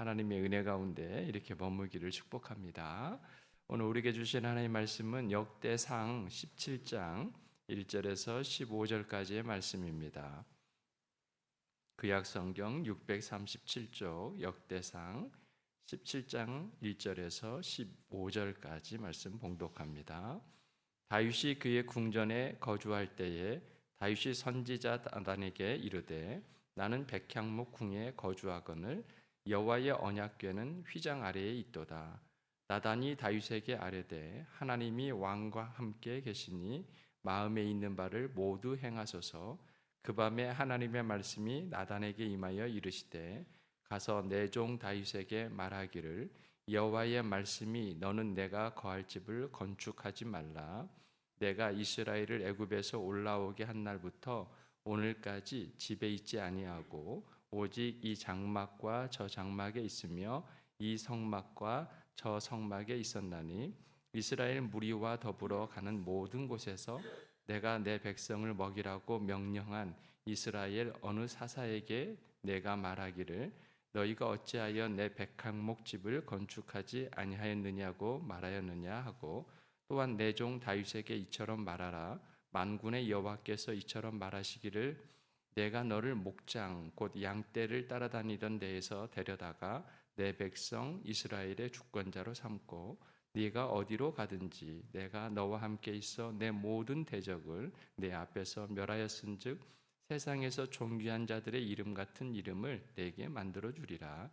하나님의 은혜 가운데 이렇게 머물기를 축복합니다. 오늘 우리에게 주신 하나님의 말씀은 역대상 17장 1절에서 15절까지의 말씀입니다. 구약 성경 637쪽 역대상 17장 1절에서 15절까지 말씀 봉독합니다. 다윗이 그의 궁전에 거주할 때에 다윗이 선지자 나단에게 이르되 나는 백향목 궁에 거주하거늘 여호와의 언약궤는 휘장 아래에 있도다. 나단이 다윗에게 아뢰되 하나님이 왕과 함께 계시니 마음에 있는 바를 모두 행하소서. 그 밤에 하나님의 말씀이 나단에게 임하여 이르시되 가서 내 종 다윗에게 말하기를 여호와의 말씀이 너는 내가 거할 집을 건축하지 말라. 내가 이스라엘을 애굽에서 올라오게 한 날부터 오늘까지 집에 있지 아니하고 오직 이 장막과 저 장막에 있으며 이 성막과 저 성막에 있었나니 이스라엘 무리와 더불어 가는 모든 곳에서 내가 내 백성을 먹이라고 명령한 이스라엘 어느 사사에게 내가 말하기를 너희가 어찌하여 내 백항목 집을 건축하지 아니하였느냐고 말하였느냐 하고 또한 내 종 다윗에게 이처럼 말하라. 만군의 여호와께서 이처럼 말하시기를 내가 너를 목장 곧 양떼를 따라다니던 데에서 데려다가 내 백성 이스라엘의 주권자로 삼고 네가 어디로 가든지 내가 너와 함께 있어 내 모든 대적을 내 앞에서 멸하였은즉 세상에서 존귀한 자들의 이름 같은 이름을 내게 만들어 주리라.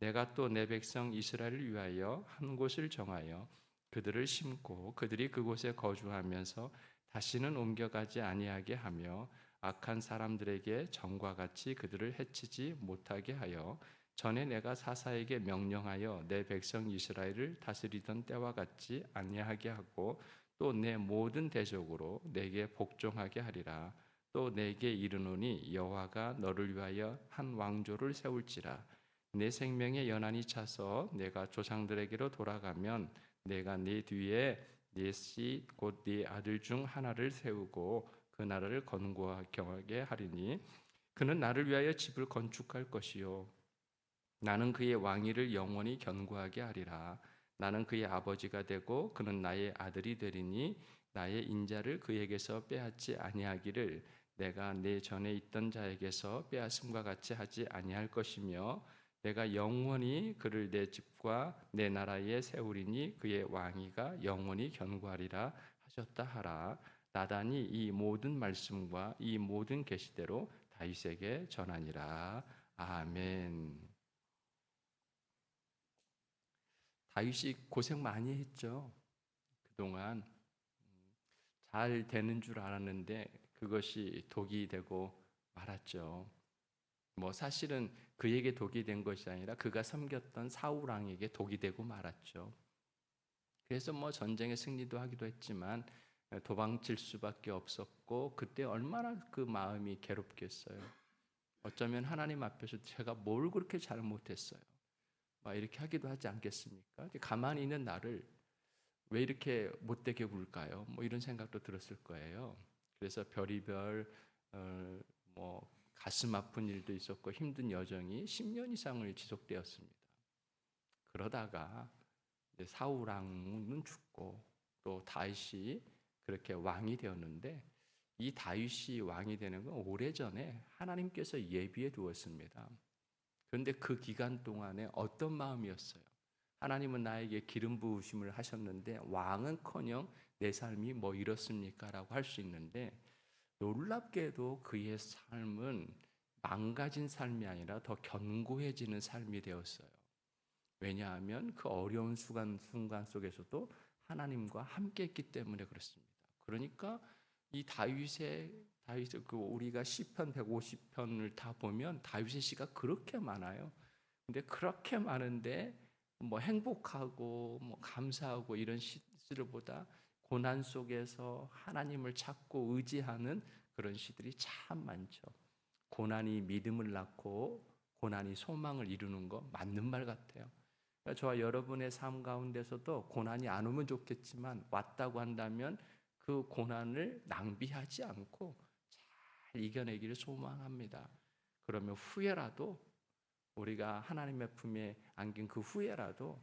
내가 또 내 백성 이스라엘을 위하여 한 곳을 정하여 그들을 심고 그들이 그곳에 거주하면서 다시는 옮겨가지 아니하게 하며 악한 사람들에게 정과 같이 그들을 해치지 못하게 하여 전에 내가 사사에게 명령하여 내 백성 이스라엘을 다스리던 때와 같지 아니하게 하고 또 내 모든 대적으로 내게 복종하게 하리라. 또 내게 이르노니 여호와가 너를 위하여 한 왕조를 세울지라. 내 생명의 연한이 차서 내가 조상들에게로 돌아가면 내가 네 뒤에 네씨곧네 아들 중 하나를 세우고 그 나라를 건고하게 하리니 그는 나를 위하여 집을 건축할 것이요. 나는 그의 왕위를 영원히 견고하게 하리라. 나는 그의 아버지가 되고 그는 나의 아들이 되리니 나의 인자를 그에게서 빼앗지 아니하기를 내가 내 전에 있던 자에게서 빼앗음과 같이 하지 아니할 것이며 내가 영원히 그를 내 집과 내 나라에 세우리니 그의 왕위가 영원히 견고하리라 하셨다 하라 나단이 이 모든 말씀과 이 모든 계시대로 다윗에게 전하니라 아멘. 다윗이 고생 많이 했죠. 그동안 잘 되는 줄 알았는데 그것이 독이 되고 말았죠. 뭐 사실은 그에게 독이 된 것이 아니라 그가 섬겼던 사울 왕에게 독이 되고 말았죠. 그래서 뭐 전쟁에 승리도 하기도 했지만 도망칠 수밖에 없었고 그때 얼마나 그 마음이 괴롭겠어요. 어쩌면 하나님 앞에서 제가 뭘 그렇게 잘못했어요. 막 이렇게 하기도 하지 않겠습니까? 가만히 있는 나를 왜 이렇게 못되게 굴까요? 뭐 이런 생각도 들었을 거예요. 그래서 별이별 어, 뭐 가슴 아픈 일도 있었고 힘든 여정이 10년 이상을 지속되었습니다. 그러다가 사울 왕은 죽고 또 다윗이 그렇게 왕이 되었는데 이 다윗이 왕이 되는 건 오래전에 하나님께서 예비해 두었습니다. 그런데 그 기간 동안에 어떤 마음이었어요? 하나님은 나에게 기름 부으심을 하셨는데 왕은커녕 내 삶이 뭐 이렇습니까라고 할 수 있는데 놀랍게도 그의 삶은 망가진 삶이 아니라 더 견고해지는 삶이 되었어요. 왜냐하면 그 어려운 순간, 속에서도 하나님과 함께 했기 때문에 그렇습니다. 그러니까 이 다윗의 다윗 그 우리가 시편 150편을 다 보면 다윗의 시가 그렇게 많아요. 근데 그렇게 많은데 뭐 행복하고 뭐 감사하고 이런 시들보다 고난 속에서 하나님을 찾고 의지하는 그런 시들이 참 많죠. 고난이 믿음을 낳고 고난이 소망을 이루는 거 맞는 말 같아요. 그러니까 저와 여러분의 삶 가운데서도 고난이 안 오면 좋겠지만 왔다고 한다면 그 고난을 낭비하지 않고 잘 이겨내기를 소망합니다. 그러면 후회라도 우리가 하나님의 품에 안긴 그 후에라도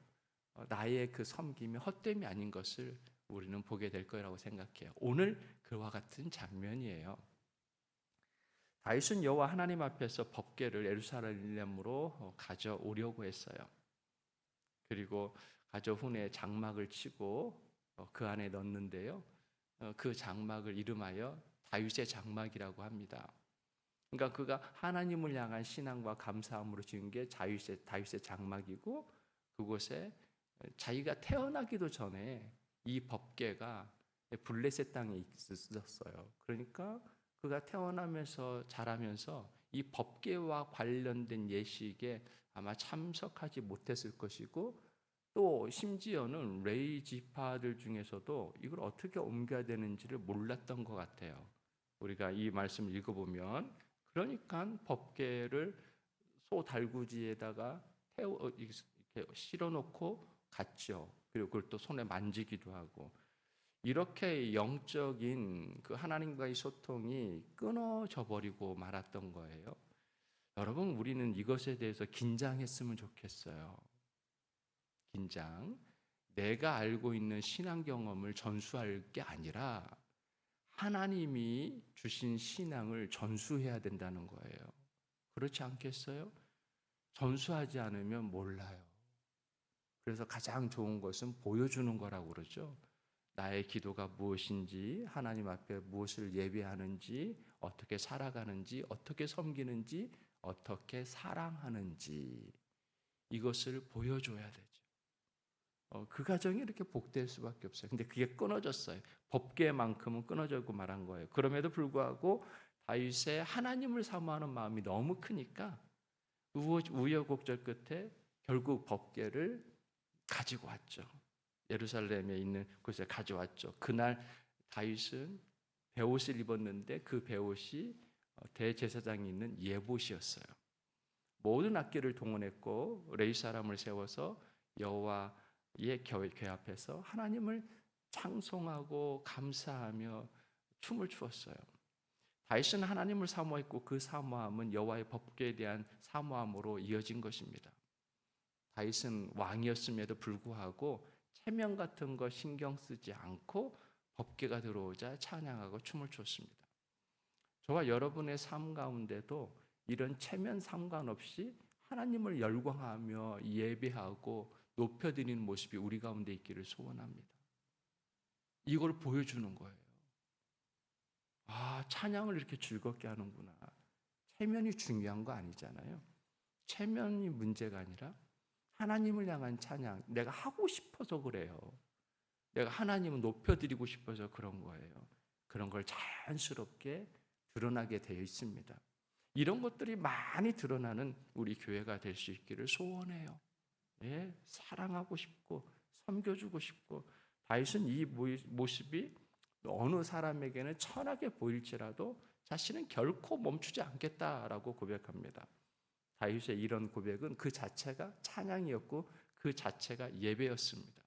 어, 나의 그 섬김이 헛됨이 아닌 것을 우리는 보게 될 거라고 생각해요. 오늘 그와 같은 장면이에요. 다윗은 여호와 하나님 앞에서 법궤를 예루살렘으로 어, 가져오려고 했어요. 그리고 가져온 후에 장막을 치고 어, 그 안에 넣는데요. 어, 그 장막을 이름하여 다윗의 장막이라고 합니다. 그러니까 그가 하나님을 향한 신앙과 감사함으로 지은 게 다윗의 다윗의 장막이고 그곳에 자기가 태어나기도 전에 이 법궤가 블레셋 땅에 있었어요. 그러니까 그가 태어나면서 자라면서 이 법궤와 관련된 예식에 아마 참석하지 못했을 것이고 또 심지어는 레이 지파들 중에서도 이걸 어떻게 옮겨야 되는지를 몰랐던 것 같아요. 우리가 이 말씀을 읽어보면 그러니까 법궤를 소 달구지에다가 태워 이렇게 실어놓고 갔죠. 그리고 그걸 또 손에 만지기도 하고 이렇게 영적인 그 하나님과의 소통이 끊어져 버리고 말았던 거예요. 여러분 우리는 이것에 대해서 긴장했으면 좋겠어요. 긴장. 내가 알고 있는 신앙 경험을 전수할 게 아니라 하나님이 주신 신앙을 전수해야 된다는 거예요. 그렇지 않겠어요? 전수하지 않으면 몰라요. 그래서 가장 좋은 것은 보여주는 거라고 그러죠. 나의 기도가 무엇인지, 하나님 앞에 무엇을 예배하는지, 어떻게 살아가는지, 어떻게 섬기는지, 어떻게 사랑하는지, 이것을 보여줘야 되죠. 어, 그 가정이 이렇게 복될 수밖에 없어요. 근데 그게 끊어졌어요. 법계만큼은 끊어져고 말한 거예요. 그럼에도 불구하고 다윗의 하나님을 사모하는 마음이 너무 크니까 우여곡절 끝에 결국 법계를 가지고 왔죠. 예루살렘에 있는 곳에 가져왔죠. 그날 다윗은 베옷을 입었는데 그 베옷이 대제사장이 있는 예봇이었어요. 모든 악기를 동원했고 레이 사람을 세워서 여호와 의 교회 앞에서 하나님을 찬송하고 감사하며 춤을 추었어요. 다윗은 하나님을 사모했고 그 사모함은 여호와의 법궤에 대한 사모함으로 이어진 것입니다. 다윗은 왕이었음에도 불구하고 체면 같은 거 신경 쓰지 않고 법궤가 들어오자 찬양하고 춤을 췄습니다. 저와 여러분의 삶 가운데도 이런 체면 상관없이 하나님을 열광하며 예배하고 높여드리는 모습이 우리 가운데 있기를 소원합니다. 이걸 보여주는 거예요. 아, 찬양을 이렇게 즐겁게 하는구나. 체면이 중요한 거 아니잖아요. 체면이 문제가 아니라 하나님을 향한 찬양, 내가 하고 싶어서 그래요. 내가 하나님을 높여드리고 싶어서 그런 거예요. 그런 걸 자연스럽게 드러나게 되어 있습니다. 이런 것들이 많이 드러나는 우리 교회가 될 수 있기를 소원해요. 예, 사랑하고 싶고 섬겨주고 싶고 다윗은 이 모습이 어느 사람에게는 천하게 보일지라도 자신은 결코 멈추지 않겠다라고 고백합니다. 다윗의 이런 고백은 그 자체가 찬양이었고 그 자체가 예배였습니다.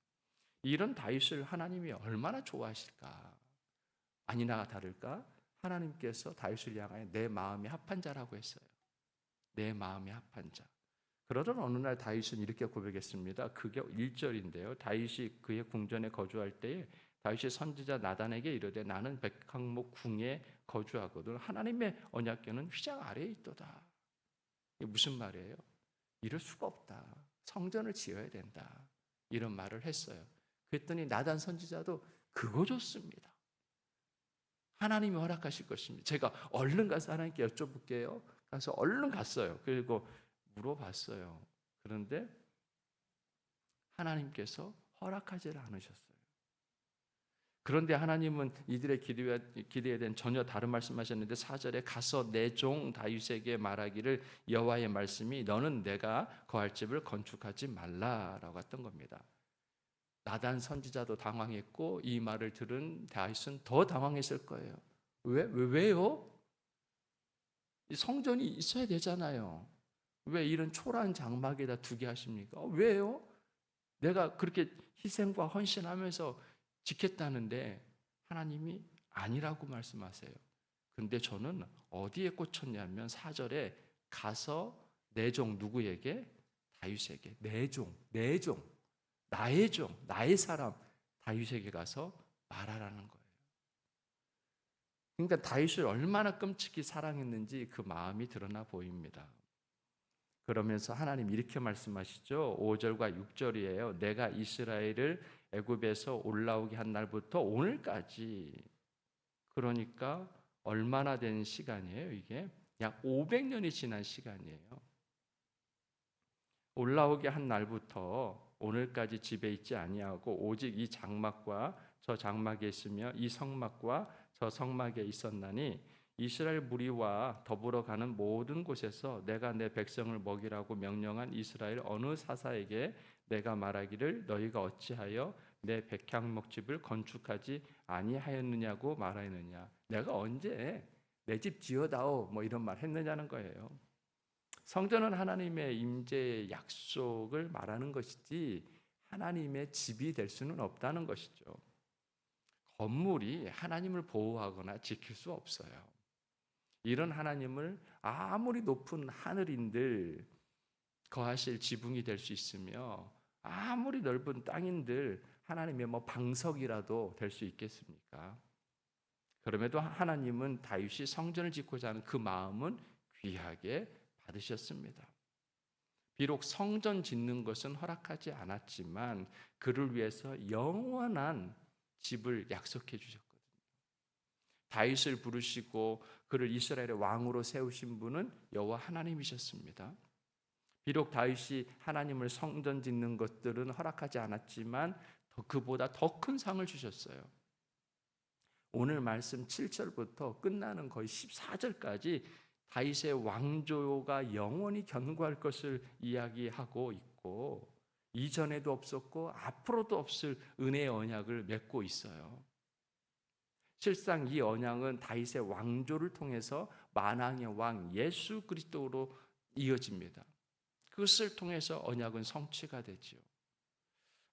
이런 다윗을 하나님이 얼마나 좋아하실까? 아니나 다를까? 하나님께서 다윗을 향하여 내 마음이 합한 자라고 했어요. 내 마음이 합한 자. 그러던 어느 날 다윗은 이렇게 고백했습니다. 그게 1절인데요. 다윗이 그의 궁전에 거주할 때에 다윗이 선지자 나단에게 이르되 나는 백항목 궁에 거주하거든 하나님의 언약궤는 휘장 아래에 있도다. 이게 무슨 말이에요? 이럴 수가 없다. 성전을 지어야 된다. 이런 말을 했어요. 그랬더니 나단 선지자도 그거 좋습니다. 하나님이 허락하실 것입니다. 제가 얼른 가서 하나님께 여쭤볼게요. 가서 얼른 갔어요. 그리고 물어봤어요. 그런데 하나님께서 허락하지 않으셨어요. 그런데 하나님은 이들의 기대에, 기대에 대한 전혀 다른 말씀하셨는데 4절에 가서 내 종 다윗에게 말하기를 여호와의 말씀이 너는 내가 거할 집을 건축하지 말라라고 했던 겁니다. 나단 선지자도 당황했고 이 말을 들은 다윗은 더 당황했을 거예요. 왜? 왜 왜요? 성전이 있어야 되잖아요. 왜 이런 초라한 장막에다 두게 하십니까? 왜요? 내가 그렇게 희생과 헌신하면서 지켰다는데 하나님이 아니라고 말씀하세요. 근데 저는 어디에 꽂혔냐면 4절에 가서 내 종 누구에게? 다윗에게. 내 종, 내 종, 나의 종, 나의 사람 다윗에게 가서 말하라는 거예요. 그러니까 다윗을 얼마나 끔찍히 사랑했는지 그 마음이 드러나 보입니다. 그러면서 하나님 이렇게 말씀하시죠. 5절과 6절이에요. 내가 이스라엘을 애굽에서 올라오게 한 날부터 오늘까지 그러니까 얼마나 된 시간이에요, 이게? 약 500년이 지난 시간이에요. 올라오게 한 날부터 오늘까지 집에 있지 아니하고 오직 이 장막과 저 장막에 있으며 이 성막과 저 성막에 있었나니 이스라엘 무리와 더불어 가는 모든 곳에서 내가 내 백성을 먹이라고 명령한 이스라엘 어느 사사에게 내가 말하기를 너희가 어찌하여 내 백향목집을 건축하지 아니하였느냐고 말하였느냐 내가 언제 내 집 지어다오 뭐 이런 말 했느냐는 거예요. 성전은 하나님의 임재의 약속을 말하는 것이지 하나님의 집이 될 수는 없다는 것이죠. 건물이 하나님을 보호하거나 지킬 수 없어요. 이런 하나님을 아무리 높은 하늘인들 거하실 지붕이 될 수 있으며 아무리 넓은 땅인들 하나님의 뭐 방석이라도 될 수 있겠습니까? 그럼에도 하나님은 다윗이 성전을 짓고자 하는 그 마음은 귀하게 받으셨습니다. 비록 성전 짓는 것은 허락하지 않았지만 그를 위해서 영원한 집을 약속해 주셨거든요. 다윗을 부르시고 그를 이스라엘의 왕으로 세우신 분은 여호와 하나님이셨습니다. 비록 다윗이 하나님을 성전 짓는 것들은 허락하지 않았지만 더 그보다 더 큰 상을 주셨어요. 오늘 말씀 7절부터 끝나는 거의 14절까지 다윗의 왕조가 영원히 견고할 것을 이야기하고 있고 이전에도 없었고 앞으로도 없을 은혜의 언약을 맺고 있어요. 실상 이 언약은 다윗의 왕조를 통해서 만왕의 왕 예수 그리스도로 이어집니다. 그것을 통해서 언약은 성취가 되지요.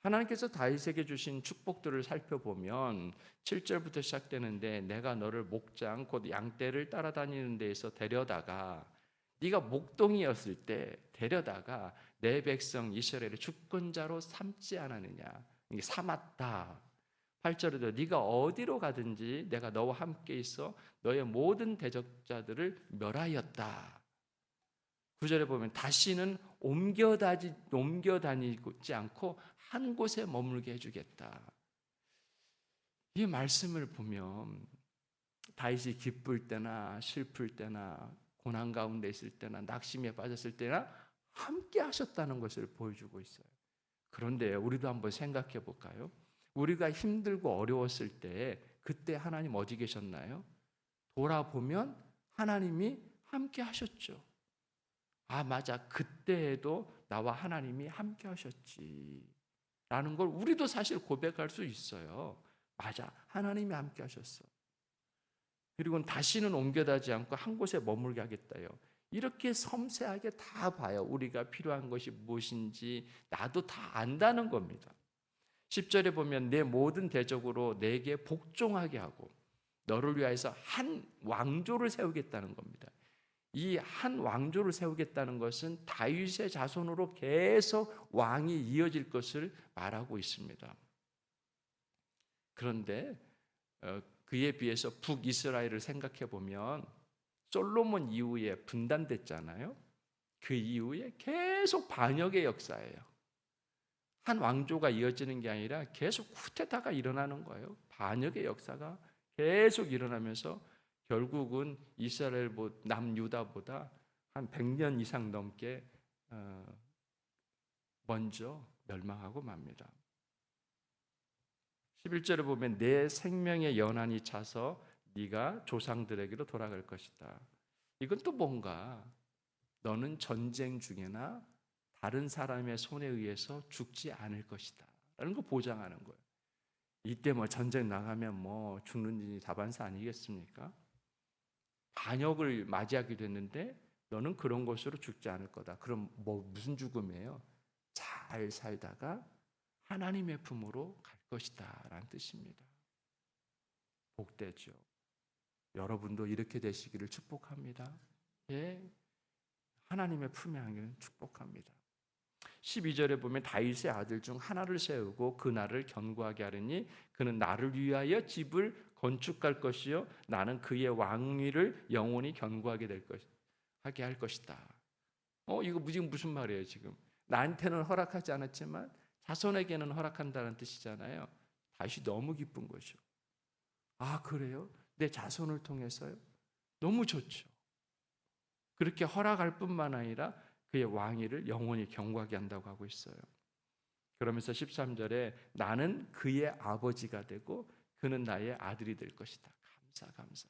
하나님께서 다윗에게 주신 축복들을 살펴보면 7절부터 시작되는데 내가 너를 목장 곧 양떼를 따라다니는 데에서 데려다가 네가 목동이었을 때 데려다가 내 백성 이스라엘의 주권자로 삼지 않았느냐 이게 삼았다 8절에도 네가 어디로 가든지 내가 너와 함께 있어 너의 모든 대적자들을 멸하였다 9절에 보면 다시는 옮겨 다지 옮겨 다니지 않고 한 곳에 머물게 해 주겠다. 이 말씀을 보면 다윗이 기쁠 때나 슬플 때나 고난 가운데 있을 때나 낙심에 빠졌을 때나 함께 하셨다는 것을 보여주고 있어요. 그런데 우리도 한번 생각해 볼까요? 우리가 힘들고 어려웠을 때 그때 하나님 어디 계셨나요? 돌아보면 하나님이 함께 하셨죠. 아, 맞아. 그때에도 나와 하나님이 함께 하셨지. 라는 걸 우리도 사실 고백할 수 있어요. 맞아. 하나님이 함께 하셨어. 그리고 다시는 옮겨다지 않고 한 곳에 머물게 하겠다요. 이렇게 섬세하게 다 봐요. 우리가 필요한 것이 무엇인지 나도 다 안다는 겁니다. 10절에 보면 내 모든 대적으로 내게 복종하게 하고 너를 위하여서 한 왕조를 세우겠다는 겁니다. 이 한 왕조를 세우겠다는 것은 다윗의 자손으로 계속 왕이 이어질 것을 말하고 있습니다. 그런데 어, 그에 비해서 북이스라엘을 생각해 보면 솔로몬 이후에 분단됐잖아요. 그 이후에 계속 반역의 역사예요. 한 왕조가 이어지는 게 아니라 계속 후퇴타가 일어나는 거예요. 반역의 역사가 계속 일어나면서 결국은 이스라엘 남유다보다 한 100년 이상 넘게 어, 먼저 멸망하고 맙니다. 11절에 보면 내 생명의 연한이 차서 네가 조상들에게로 돌아갈 것이다. 이건 또 뭔가 너는 전쟁 중에나 다른 사람의 손에 의해서 죽지 않을 것이다. 라는 거 보장하는 거예요. 이때 뭐 전쟁 나가면 뭐 죽는 일이 다반사 아니겠습니까? 반역을 맞이하게 됐는데 너는 그런 것으로 죽지 않을 거다. 그럼 뭐 무슨 죽음이에요? 잘 살다가 하나님의 품으로 갈 것이다 라는 뜻입니다. 복되죠. 여러분도 이렇게 되시기를 축복합니다. 예. 하나님의 품에 안기는 축복합니다. 12절에 보면 다윗의 아들 중 하나를 세우고 그 나를 견고하게 하리니 그는 나를 위하여 집을 건축할 것이요 나는 그의 왕위를 영원히 견고하게 될 것, 하게 할 것이다. 어 이거 지금 무슨 말이에요 지금? 나한테는 허락하지 않았지만 자손에게는 허락한다는 뜻이잖아요. 다시 너무 기쁜 거죠. 아 그래요? 내 자손을 통해서요? 너무 좋죠. 그렇게 허락할 뿐만 아니라 그의 왕위를 영원히 경고하게 한다고 하고 있어요. 그러면서 13절에 나는 그의 아버지가 되고 그는 나의 아들이 될 것이다. 감사 감사.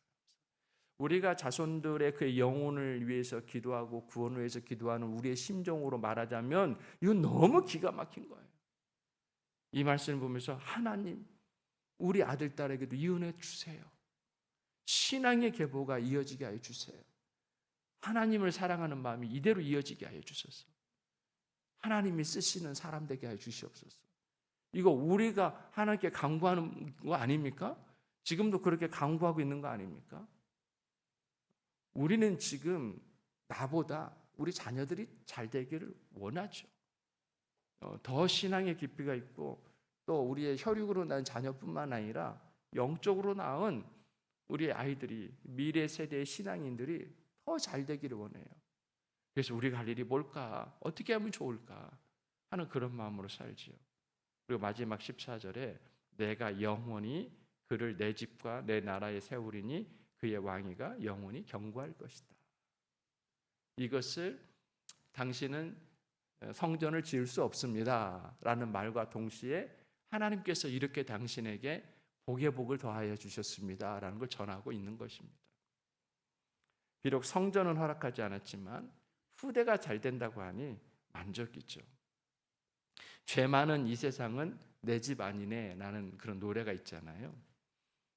우리가 자손들의 그 영혼을 위해서 기도하고 구원을 위해서 기도하는 우리의 심정으로 말하자면 이건 너무 기가 막힌 거예요. 이 말씀을 보면서 하나님 우리 아들 딸에게도 이 은혜 주세요. 신앙의 계보가 이어지게 하여 주세요. 하나님을 사랑하는 마음이 이대로 이어지게 하여 주소서. 하나님이 쓰시는 사람 되게 하여 주시옵소서. 이거 우리가 하나님께 강구하는 거 아닙니까? 지금도 그렇게 강구하고 있는 거 아닙니까? 우리는 지금 나보다 우리 자녀들이 잘 되기를 원하죠. 어, 더 신앙의 깊이가 있고 또 우리의 혈육으로 낳은 자녀뿐만 아니라 영적으로 낳은 우리 아이들이 미래 세대의 신앙인들이 더 잘 되기를 원해요. 그래서 우리가 할 일이 뭘까? 어떻게 하면 좋을까? 하는 그런 마음으로 살지요. 그리고 마지막 14절에 내가 영원히 그를 내 집과 내 나라에 세우리니 그의 왕위가 영원히 경고할 것이다. 이것을 당신은 성전을 지을 수 없습니다. 라는 말과 동시에 하나님께서 이렇게 당신에게 복의 복을 더하여 주셨습니다. 라는 걸 전하고 있는 것입니다. 비록 성전은 허락하지 않았지만 후대가 잘 된다고 하니 만족이죠. 죄 많은 이 세상은 내 집 아니네 라는 그런 노래가 있잖아요.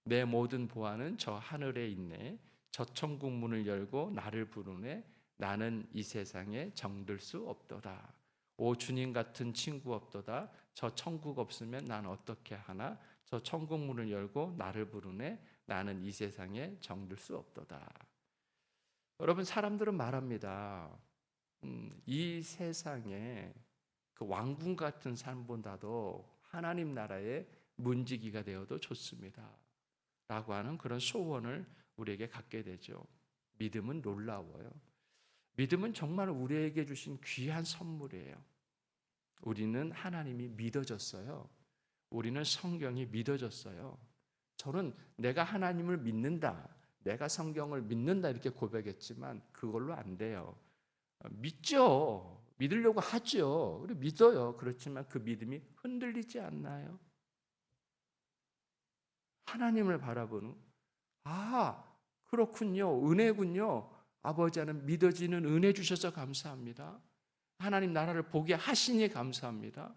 내 모든 보아는 저 하늘에 있네. 저 천국 문을 열고 나를 부르네. 나는 이 세상에 정들 수 없도다. 오 주님 같은 친구 없도다. 저 천국 없으면 난 어떻게 하나? 저 천국 문을 열고 나를 부르네. 나는 이 세상에 정들 수 없도다. 여러분 사람들은 말합니다. 음, 이 세상에 그 왕궁 같은 삶보다도 하나님 나라의 문지기가 되어도 좋습니다. 라고 하는 그런 소원을 우리에게 갖게 되죠. 믿음은 놀라워요. 믿음은 정말 우리에게 주신 귀한 선물이에요. 우리는 하나님이 믿어졌어요. 우리는 성경이 믿어졌어요. 저는 내가 하나님을 믿는다. 내가 성경을 믿는다 이렇게 고백했지만 그걸로 안 돼요. 믿죠. 믿으려고 하죠. 우리 믿어요. 그렇지만 그 믿음이 흔들리지 않나요? 하나님을 바라보는 아 그렇군요. 은혜군요. 아버지 하는 믿어지는 은혜 주셔서 감사합니다. 하나님 나라를 보게 하시니 감사합니다.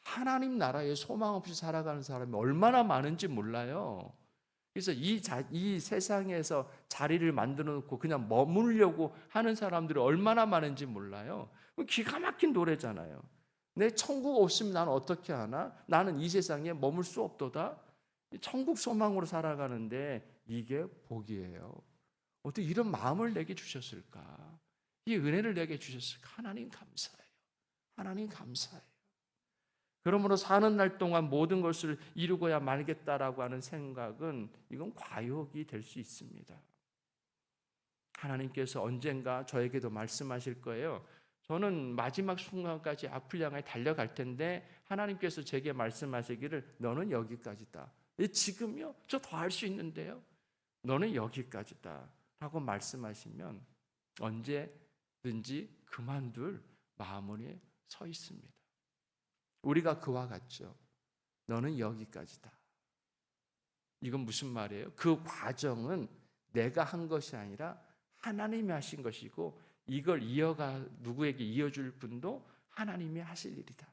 하나님 나라에 소망 없이 살아가는 사람이 얼마나 많은지 몰라요. 그래서 이, 자, 이 세상에서 자리를 만들어 놓고 그냥 머물려고 하는 사람들이 얼마나 많은지 몰라요. 기가 막힌 노래잖아요. 내 천국 없으면 나는 어떻게 하나? 나는 이 세상에 머물 수 없도다. 천국 소망으로 살아가는데 이게 복이에요. 어떻게 이런 마음을 내게 주셨을까? 이 은혜를 내게 주셨을까? 하나님 감사해요. 하나님 감사해요. 그러므로 사는 날 동안 모든 것을 이루고야 말겠다라고 하는 생각은 이건 과욕이 될 수 있습니다. 하나님께서 언젠가 저에게도 말씀하실 거예요. 저는 마지막 순간까지 앞을 향해 달려갈 텐데 하나님께서 제게 말씀하시기를 너는 여기까지다. 지금요? 저 더 할 수 있는데요. 너는 여기까지다. 라고 말씀하시면 언제든지 그만둘 마음에 서 있습니다. 우리가 그와 같죠. 너는 여기까지다. 이건 무슨 말이에요? 그 과정은 내가 한 것이 아니라 하나님이 하신 것이고 이걸 이어가 누구에게 이어줄 분도 하나님이 하실 일이다.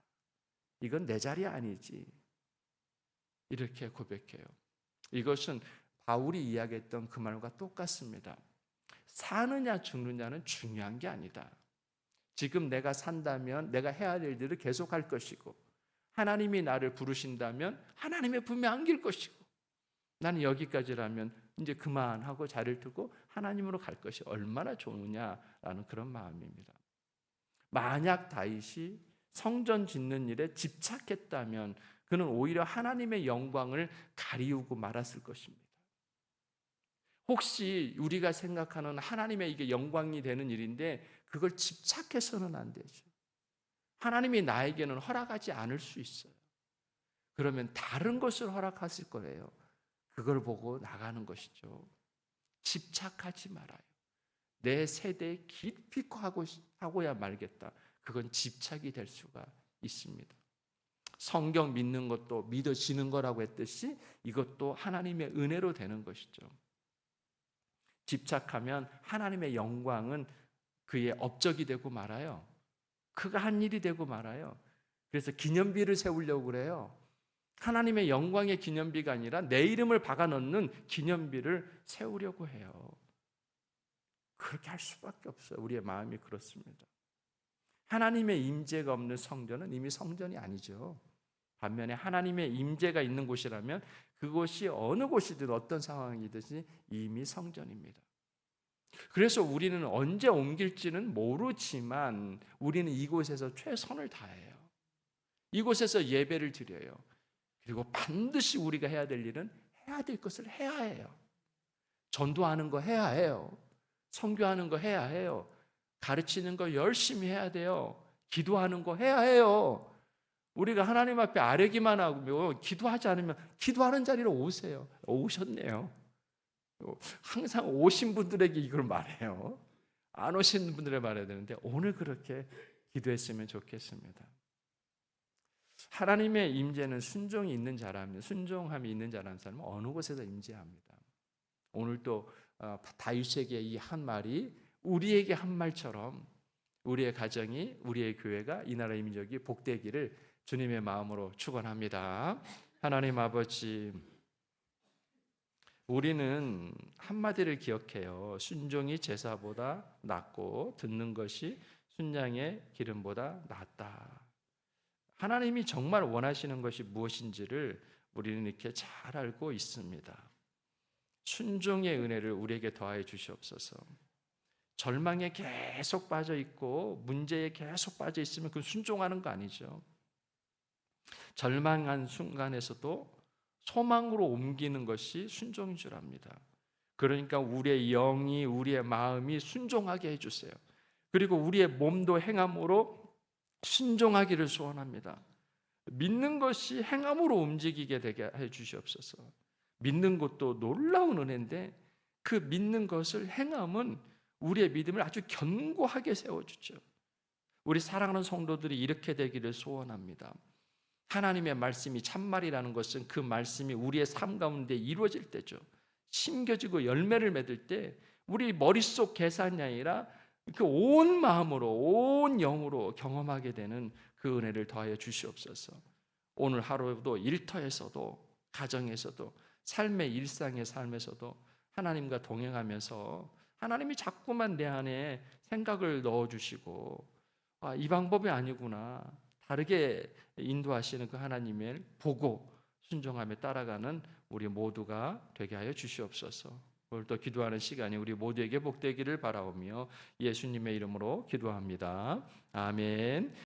이건 내 자리 아니지. 이렇게 고백해요. 이것은 바울이 이야기했던 그 말과 똑같습니다. 사느냐 죽느냐는 중요한 게 아니다. 지금 내가 산다면 내가 해야 될 일을 계속할 것이고 하나님이 나를 부르신다면 하나님의 품에 안길 것이고 나는 여기까지라면 이제 그만하고 자리를 두고 하나님으로 갈 것이 얼마나 좋으냐라는 그런 마음입니다. 만약 다윗이 성전 짓는 일에 집착했다면 그는 오히려 하나님의 영광을 가리우고 말았을 것입니다. 혹시 우리가 생각하는 하나님의 이게 영광이 되는 일인데 그걸 집착해서는 안 되죠. 하나님이 나에게는 허락하지 않을 수 있어요. 그러면 다른 것을 허락하실 거예요. 그걸 보고 나가는 것이죠. 집착하지 말아요. 내 세대에 깊이 하고 하고야 말겠다. 그건 집착이 될 수가 있습니다. 성경 믿는 것도 믿어지는 거라고 했듯이 이것도 하나님의 은혜로 되는 것이죠. 집착하면 하나님의 영광은 그의 업적이 되고 말아요. 그가 한 일이 되고 말아요. 그래서 기념비를 세우려고 그래요. 하나님의 영광의 기념비가 아니라 내 이름을 박아 넣는 기념비를 세우려고 해요. 그렇게 할 수밖에 없어요. 우리의 마음이 그렇습니다. 하나님의 임재가 없는 성전은 이미 성전이 아니죠. 반면에 하나님의 임재가 있는 곳이라면 그곳이 어느 곳이든 어떤 상황이든지 이미 성전입니다. 그래서 우리는 언제 옮길지는 모르지만 우리는 이곳에서 최선을 다해요. 이곳에서 예배를 드려요. 그리고 반드시 우리가 해야 될 일은 해야 될 것을 해야 해요. 전도하는 거 해야 해요. 선교하는 거 해야 해요. 가르치는 거 열심히 해야 돼요. 기도하는 거 해야 해요. 우리가 하나님 앞에 아뢰기만 하고 기도하지 않으면 기도하는 자리로 오세요. 오셨네요. 항상 오신 분들에게 이걸 말해요. 안 오신 분들에 말해야 되는데 오늘 그렇게 기도했으면 좋겠습니다. 하나님의 임재는 순종이 있는 자라면 순종함이 있는 자라는 사람은 어느 곳에서 임재합니다. 오늘 또 어, 다윗에게 이 한 말이 우리에게 한 말처럼 우리의 가정이 우리의 교회가 이 나라의 민족이 복되기를 주님의 마음으로 축원합니다. 하나님 아버지 우리는 한마디를 기억해요. 순종이 제사보다 낫고 듣는 것이 순양의 기름보다 낫다. 하나님이 정말 원하시는 것이 무엇인지를 우리는 이렇게 잘 알고 있습니다. 순종의 은혜를 우리에게 더하여 주시옵소서. 절망에 계속 빠져 있고 문제에 계속 빠져 있으면 그 순종하는 거 아니죠. 절망한 순간에서도 소망으로 옮기는 것이 순종인 줄 압니다. 그러니까 우리의 영이 우리의 마음이 순종하게 해 주세요. 그리고 우리의 몸도 행함으로 순종하기를 소원합니다. 믿는 것이 행함으로 움직이게 되게 해 주시옵소서. 믿는 것도 놀라운 은혜인데 그 믿는 것을 행함은 우리의 믿음을 아주 견고하게 세워주죠. 우리 사랑하는 성도들이 이렇게 되기를 소원합니다. 하나님의 말씀이 참말이라는 것은 그 말씀이 우리의 삶 가운데 이루어질 때죠. 심겨지고 열매를 맺을 때 우리 머릿속 계산이 아니라 그온 마음으로 온 영으로 경험하게 되는 그 은혜를 더하여 주시옵소서. 오늘 하루도 일터에서도 가정에서도 삶의 일상의 삶에서도 하나님과 동행하면서 하나님이 자꾸만 내 안에 생각을 넣어 주시고 아, 이 방법이 아니구나. 다르게 인도하시는 그 하나님을 보고 순종하며 따라가는 우리 모두가 되게 하여 주시옵소서. 오늘 또 기도하는 시간이 우리 모두에게 복되기를 바라오며 예수님의 이름으로 기도합니다. 아멘.